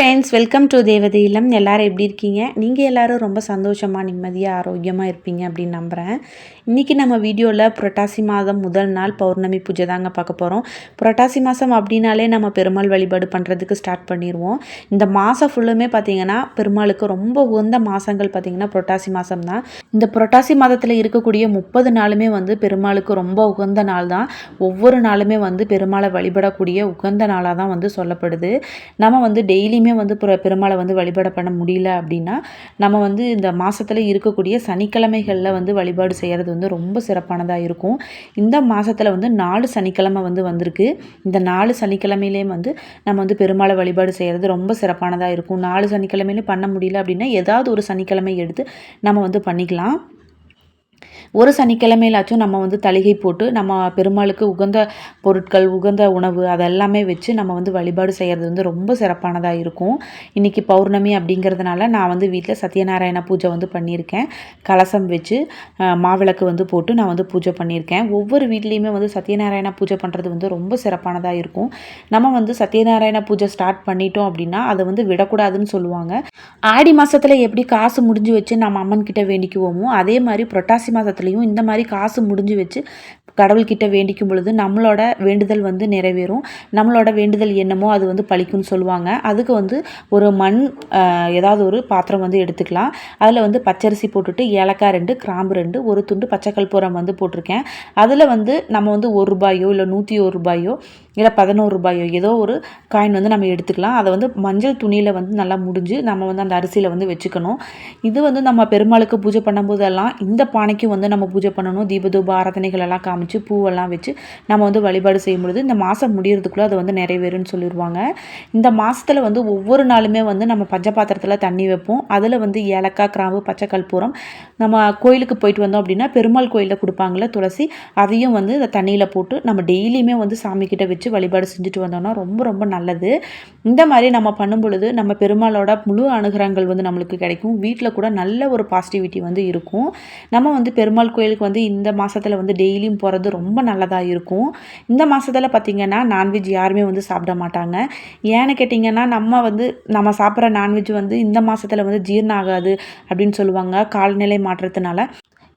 Friends welcome to தேவதை இல்லம் எல்லோரும் எப்படி இருக்கீங்க? நீங்கள் எல்லாரும் ரொம்ப சந்தோஷமாக நிம்மதியாக ஆரோக்கியமாக இருப்பீங்க அப்படின்னு நம்புகிறேன் இன்றைக்கி நம்ம வீடியோவில் புரட்டாசி மாதம் முதல் நாள் பௌர்ணமி பூஜை தாங்க பார்க்க போகிறோம் புரட்டாசி மாதம் அப்படின்னாலே நம்ம பெருமாள் வழிபாடு பண்ணுறதுக்கு ஸ்டார்ட் பண்ணிடுவோம். இந்த மாதம் ஃபுல்லுமே பார்த்திங்கன்னா பெருமாளுக்கு ரொம்ப உகந்த மாதங்கள் பார்த்திங்கன்னா புரட்டாசி மாதம் தான். இந்த புரட்டாசி மாதத்தில் இருக்கக்கூடிய முப்பது நாளுமே வந்து பெருமாளுக்கு ரொம்ப உகந்த நாள் தான். ஒவ்வொரு நாளுமே வந்து பெருமாளை வழிபடக்கூடிய உகந்த நாளாக தான் வந்து சொல்லப்படுது. நம்ம வந்து டெய்லியுமே வந்து புர பெருமாளை வந்து வழிபாடு பண்ண முடியல அப்படின்னா நம்ம வந்து இந்த மாதத்தில் இருக்கக்கூடிய சனிக்கிழமைகளில் வந்து வழிபாடு செய்கிறது வந்து ரொம்ப சிறப்பானதாக இருக்கும். இந்த மாதத்தில் வந்து நாலு சனிக்கிழமை வந்து வந்திருக்கு. இந்த நாலு சனிக்கிழமையிலேயும் வந்து நம்ம வந்து பெருமாளை வழிபாடு செய்கிறது ரொம்ப சிறப்பானதாக இருக்கும். நாலு சனிக்கிழமையிலும் பண்ண முடியல அப்படின்னா ஏதாவது ஒரு சனிக்கிழமை எடுத்து நம்ம வந்து பண்ணிக்கலாம். ஒரு சனிக்கிழமையிலாச்சும் நம்ம வந்து தலிகை போட்டு நம்ம பெருமாளுக்கு உகந்த பொருட்கள் உகந்த உணவு அதெல்லாமே வச்சு நம்ம வந்து வழிபாடு செய்கிறது வந்து ரொம்ப சிறப்பானதாக இருக்கும். இன்றைக்கி பௌர்ணமி அப்படிங்கிறதுனால நான் வந்து வீட்டில் சத்யநாராயண பூஜை வந்து பண்ணியிருக்கேன். கலசம் வச்சு மாவிளக்கு வந்து போட்டு நான் வந்து பூஜை பண்ணியிருக்கேன். ஒவ்வொரு வீட்லேயுமே வந்து சத்யநாராயண பூஜை பண்ணுறது வந்து ரொம்ப சிறப்பானதாக இருக்கும். நம்ம வந்து சத்யநாராயண பூஜை ஸ்டார்ட் பண்ணிட்டோம் அப்படின்னா அதை வந்து விடக்கூடாதுன்னு சொல்லுவாங்க. ஆடி மாதத்தில் எப்படி காசு முடிஞ்சு வச்சு நம்ம அம்மன் கிட்ட வேண்டிக்குவோமோ அதே மாதிரி புரட்டாசி மாதத்தில் காலத்துலேயும் இந்த மாதிரி காசு முடிஞ்சு வச்சு கடவுள்கிட்ட வேண்டிக்கும் பொழுது நம்மளோட வேண்டுதல் வந்து நிறைவேறும். நம்மளோட வேண்டுதல் என்னமோ அது வந்து பழிக்கும்னு சொல்லுவாங்க. அதுக்கு வந்து ஒரு மண் ஏதாவது ஒரு பாத்திரம் வந்து எடுத்துக்கலாம். அதில் வந்து பச்சரிசி போட்டுட்டு ஏலக்காய் ரெண்டு கிராம்பு ரெண்டு ஒரு துண்டு பச்சை கற்பூரம் வந்து போட்டிருக்கேன். அதில் வந்து நம்ம வந்து ஒரு ரூபாயோ இல்லை நூற்றி ஒரு ரூபாயோ இல்லை பதினோரு ரூபாயோ ஏதோ ஒரு காயின் வந்து நம்ம எடுத்துக்கலாம். அதை வந்து மஞ்சள் துணியில் வந்து நல்லா முடிஞ்சு நம்ம வந்து அந்த அரிசியில் வந்து வச்சுக்கணும். இது வந்து நம்ம பெருமாளுக்கு பூஜை பண்ணும்போதெல்லாம் இந்த பானைக்கும் வந்து நம்ம பூஜை பண்ணணும். தீபதூப ஆராதனைகள் எல்லாம் காமிச்சு பூவெல்லாம் வச்சு நம்ம வந்து வழிபாடு செய்யும் பொழுது இந்த மாதம் முடியறதுக்குள்ளே அது வந்து நிறைவேறுன்னு சொல்லிடுவாங்க இந்த மாதத்தில் வந்து ஒவ்வொரு நாளுமே வந்து நம்ம பஞ்சபாத்திரத்தில் தண்ணி வைப்போம். அதில் வந்து ஏலக்காய் கிராம்பு பச்சை கற்பூரம் நம்ம கோயிலுக்கு போயிட்டு வந்தோம் அப்படின்னா பெருமாள் கோயிலில் கொடுப்பாங்கள துளசி அதையும் வந்து இந்த தண்ணியில் போட்டு நம்ம டெய்லியுமே வந்து சாமிக்கிட்ட வச்சு வழிபாடு செஞ்சுட்டு வந்தோம்னா ரொம்ப ரொம்ப நல்லது. இந்த மாதிரி நம்ம பண்ணும் பொழுது நம்ம பெருமாளோட முழு அனுகிரகங்கள் வந்து நம்மளுக்கு கிடைக்கும். வீட்டில் கூட நல்ல ஒரு பாசிட்டிவிட்டி வந்து இருக்கும். நம்ம வந்து பெருமாள் கோயிலுக்கு வந்து இந்த மாதத்தில் வந்து டெய்லியும் போகிறது ரொம்ப நல்லதாக இருக்கும். இந்த மாதத்தில் பார்த்திங்கன்னா நான்வெஜ் யாருமே வந்து சாப்பிட மாட்டாங்க. ஏன்னு கேட்டிங்கன்னா நம்ம வந்து நம்ம சாப்பிட்ற நான்வெஜ் வந்து இந்த மாதத்தில் வந்து ஜீரணம் ஆகாது அப்படின்னு சொல்லுவாங்க. கால்நிலை மாற்றத்தினால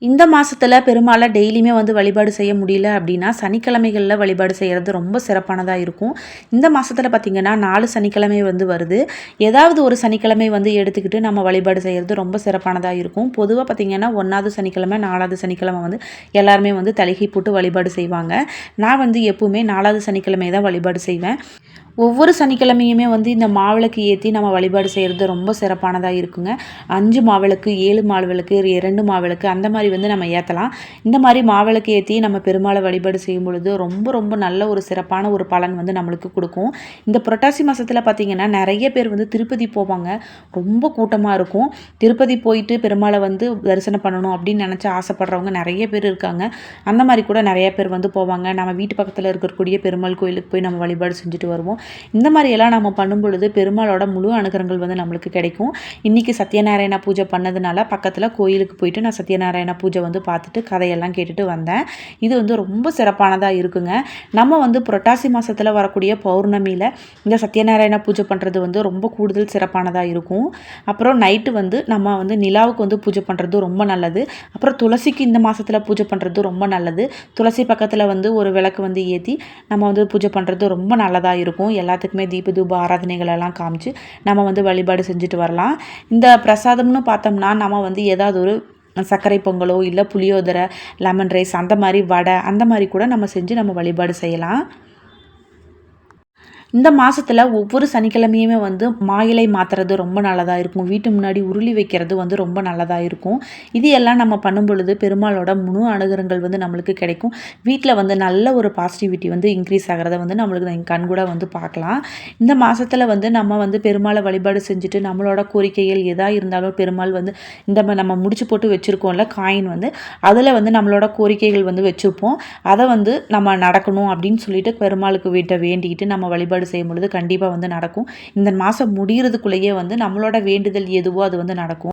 இந்த மாதத்தில் பெருமாளை டெய்லியுமே வந்து வழிபாடு செய்ய முடியல அப்படின்னா சனிக்கிழமைகளில் வழிபாடு செய்கிறது ரொம்ப சிறப்பானதாக இருக்கும். இந்த மாதத்தில் பார்த்திங்கன்னா நாலு சனிக்கிழமை வந்து வருது. ஏதாவது ஒரு சனிக்கிழமை வந்து எடுத்துக்கிட்டு நம்ம வழிபாடு செய்கிறது ரொம்ப சிறப்பானதாக இருக்கும். பொதுவாக பார்த்திங்கன்னா ஒன்றாவது சனிக்கிழமை நாலாவது சனிக்கிழமை வந்து எல்லாருமே வந்து தலிகை போட்டு வழிபாடு செய்வாங்க. நான் வந்து எப்போவுமே நாலாவது சனிக்கிழமை தான் வழிபாடு செய்வேன். ஒவ்வொரு சனிக்கிழமையுமே வந்து இந்த மாவிளக்கு ஏற்றி நம்ம வழிபாடு செய்கிறது ரொம்ப சிறப்பானதாக இருக்குங்க. அஞ்சு மாவிளக்கு ஏழு மாவிளக்கு இரண்டு மாவிளக்கு அந்த மாதிரி வந்து நம்ம ஏற்றலாம் இந்த மாதிரி மாவிளக்கு ஏற்றி நம்ம பெருமாளை வழிபாடு செய்யும் பொழுது ரொம்ப ரொம்ப நல்ல ஒரு சிறப்பான ஒரு பலன் வந்து நம்மளுக்கு கொடுக்கும். இந்த புரட்டாசி மாதத்தில் பார்த்திங்கன்னா நிறைய பேர் வந்து திருப்பதி போவாங்க. ரொம்ப கூட்டமாக இருக்கும். திருப்பதி போயிட்டு பெருமாளை வந்து தரிசனம் பண்ணணும் அப்படின்னு நினச்சி ஆசைப்படுறவங்க நிறைய பேர் இருக்காங்க. அந்த மாதிரி கூட நிறைய பேர் வந்து போவாங்க. நம்ம வீட்டு பக்கத்தில் இருக்கக்கூடிய பெருமாள் கோயிலுக்கு போய் நம்ம வழிபாடு செஞ்சுட்டு வருவோம். இந்த மாதிரியெல்லாம் நம்ம பண்ணும் பொழுது பெருமாளோட முழு அனுகிரகங்கள் வந்து நம்மளுக்கு கிடைக்கும். இன்றைக்கி சத்யநாராயண பூஜை பண்ணதுனால பக்கத்தில் கோயிலுக்கு போயிட்டு நான் சத்யநாராயண பூஜை வந்து பார்த்துட்டு கதையெல்லாம் கேட்டுட்டு வந்தேன். இது வந்து ரொம்ப சிறப்பானதாக இருக்குங்க. நம்ம வந்து புரட்டாசி மாதத்தில் வரக்கூடிய பௌர்ணமியில் இந்த சத்யநாராயண பூஜை பண்ணுறது வந்து ரொம்ப கூடுதல் சிறப்பானதாக இருக்கும். அப்புறம் நைட்டு வந்து நம்ம வந்து நிலாவுக்கு வந்து பூஜை பண்ணுறது ரொம்ப நல்லது. அப்புறம் துளசிக்கு இந்த மாதத்தில் பூஜை பண்ணுறது ரொம்ப நல்லது. துளசி பக்கத்தில் வந்து ஒரு விளக்கு வந்து ஏற்றி நம்ம வந்து பூஜை பண்ணுறது ரொம்ப நல்லதாக இருக்கும். எல்லாத்துக்குமே தீப தூப ஆராதனைகள் எல்லாம் காமிச்சு நம்ம வந்து வழிபாடு செஞ்சுட்டு வரலாம். இந்த பிரசாதம்னு பார்த்தோம்னா நம்ம வந்து ஏதாவது ஒரு சர்க்கரை பொங்கலோ இல்லை புளியோதரை லெமன் ரைஸ் அந்த மாதிரி வடை அந்த மாதிரி கூட நம்ம செஞ்சு நம்ம வழிபாடு செய்யலாம். இந்த மாதத்தில் ஒவ்வொரு சனிக்கிழமையுமே வந்து மாயிலை மாற்றுறது ரொம்ப நல்லதாக இருக்கும். வீட்டு முன்னாடி உருளி வைக்கிறது வந்து ரொம்ப நல்லதாக இருக்கும். இது எல்லாம் நம்ம பண்ணும் பொழுது பெருமாளோட முழு அனுகிரகங்கள் வந்து நம்மளுக்கு கிடைக்கும். வீட்டில் வந்து நல்ல ஒரு பாசிட்டிவிட்டி வந்து இன்க்ரீஸ் ஆகிறத வந்து நம்மளுக்கு கண் கூட வந்து பார்க்கலாம். இந்த மாதத்தில் வந்து நம்ம வந்து பெருமாளை வழிபாடு செஞ்சுட்டு நம்மளோட கோரிக்கைகள் எதாக இருந்தாலும் பெருமாள் வந்து இந்த நம்ம முடிச்சு போட்டு வச்சுருக்கோம்ல காயின் வந்து அதில் வந்து நம்மளோட கோரிக்கைகள் வந்து வச்சுருப்போம். அதை வந்து நம்ம நடக்கணும் அப்படின்னு சொல்லிட்டு பெருமாளுக்கு வீட்டை வேண்டிக்கிட்டு நம்ம வழிபாடு வழிபாடு செய்யும் பொழுது கண்டிப்பாக வந்து நடக்கும். இந்த மாதம் முடிகிறதுக்குள்ளேயே வந்து நம்மளோட வேண்டுதல் எதுவோ அது வந்து நடக்கும்.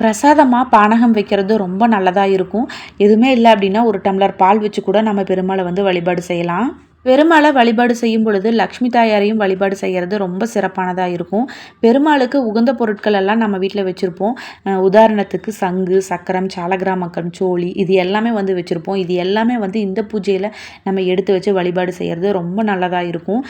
பிரசாதமாக பானகம் வைக்கிறது ரொம்ப நல்லதாக இருக்கும். எதுவுமே இல்லை அப்படின்னா ஒரு டம்ளர் பால் வச்சு கூட நம்ம பெருமாளை வந்து வழிபாடு செய்யலாம். பெருமாளை வழிபாடு செய்யும் பொழுது லக்ஷ்மி தாயாரையும் வழிபாடு செய்கிறது ரொம்ப சிறப்பானதாக இருக்கும். பெருமாளுக்கு உகந்த பொருட்கள் எல்லாம் நம்ம வீட்டில் வச்சுருப்போம். உதாரணத்துக்கு சங்கு சக்கரம் சாலகிராமக்கம் சோழி இது எல்லாமே வந்து வச்சுருப்போம். இது எல்லாமே வந்து இந்த பூஜையில் நம்ம எடுத்து வச்சு வழிபாடு செய்கிறது ரொம்ப நல்லதாக இருக்கும்.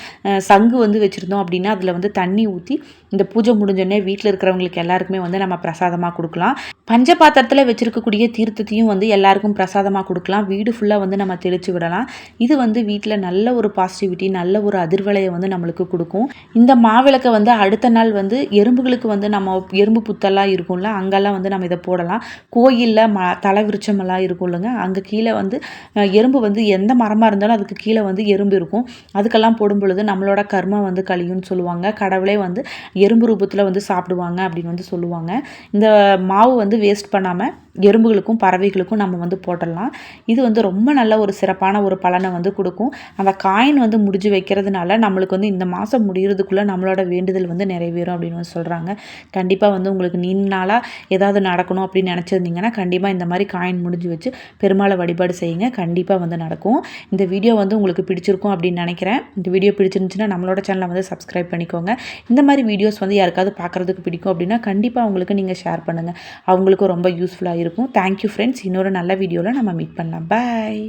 சங்கு வந்து வச்சுருந்தோம் அப்படின்னா அதில் வந்து தண்ணி ஊற்றி இந்த பூஜை முடிஞ்சோடனே வீட்டில் இருக்கிறவங்களுக்கு எல்லாருக்குமே வந்து நம்ம பிரசாதமாக கொடுக்கலாம். பஞ்ச பாத்திரத்தில் வச்சுருக்கக்கூடிய தீர்த்தத்தையும் வந்து எல்லாருக்கும் பிரசாதமாக கொடுக்கலாம். வீடு ஃபுல்லாக வந்து நம்ம தெளித்து விடலாம். இது வந்து வீட்டில் நல்ல நல்ல ஒரு பாசிட்டிவிட்டி நல்ல ஒரு அதிர்வலையை வந்து நம்மளுக்கு கொடுக்கும். இந்த மாவிளக்கை வந்து அடுத்த நாள் வந்து எறும்புகளுக்கு வந்து நம்ம எறும்பு புத்தெல்லாம் இருக்கும்ல அங்கெல்லாம் வந்து நம்ம இதை போடலாம். கோயிலில் ம தலைவிருச்சமெல்லாம் இருக்கும் இல்லைங்க. அங்கே கீழே வந்து எறும்பு வந்து எந்த மரமாக இருந்தாலும் அதுக்கு கீழே வந்து எறும்பு இருக்கும். அதுக்கெல்லாம் போடும் பொழுது நம்மளோட கர்மம் வந்து கழியும்னு சொல்லுவாங்க. கடவுளே வந்து எறும்பு ரூபத்தில் வந்து சாப்பிடுவாங்க அப்படின்னு வந்து சொல்லுவாங்க. இந்த மாவு வந்து வேஸ்ட் பண்ணாமல் எறும்புகளுக்கும் பறவைகளுக்கும் நம்ம வந்து போட்டலாம் இது வந்து ரொம்ப நல்ல ஒரு சிறப்பான ஒரு பலனை வந்து கொடுக்கும். அந்த காயின் வந்து முடிஞ்சு வைக்கிறதுனால நம்மளுக்கு வந்து இந்த மாதம் முடிகிறதுக்குள்ளே நம்மளோட வேண்டுதல் வந்து நிறைவேறும் அப்படின்னு வந்து சொல்கிறாங்க கண்டிப்பாக வந்து உங்களுக்கு நீண்ட நாளாக ஏதாவது நடக்கணும் அப்படின்னு நினச்சிருந்தீங்கன்னா கண்டிப்பாக இந்த மாதிரி காயின் முடிஞ்சு வச்சு பெருமாளை வழிபாடு செய்யுங்க. கண்டிப்பாக வந்து நடக்கும். இந்த வீடியோ வந்து உங்களுக்கு பிடிச்சிருக்கும் அப்படின்னு நினைக்கிறேன். இந்த வீடியோ பிடிச்சிருந்துச்சுன்னா நம்மளோட சேனலை வந்து சப்ஸ்கிரைப் பண்ணிக்கோங்க. இந்த மாதிரி வீடியோஸ் வந்து யாருக்காவது பார்க்குறதுக்கு பிடிக்கும் அப்படின்னா கண்டிப்பாக அவங்களுக்கு நீங்கள் ஷேர் பண்ணுங்கள் அவங்களுக்கும் ரொம்ப யூஸ்ஃபுல்லாக இருக்கும். தேங்க்யூ ஃப்ரெண்ட்ஸ் இன்னொரு நல்ல வீடியோவில் நம்ம மீட் பண்ணலாம். பாய்